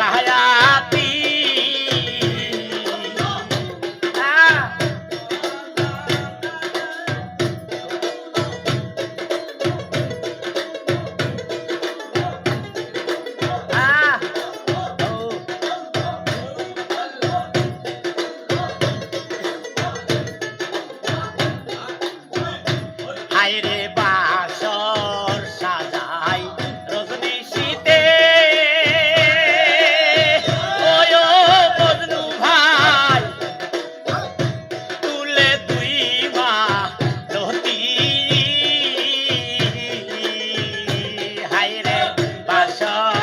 চাহায়া আশা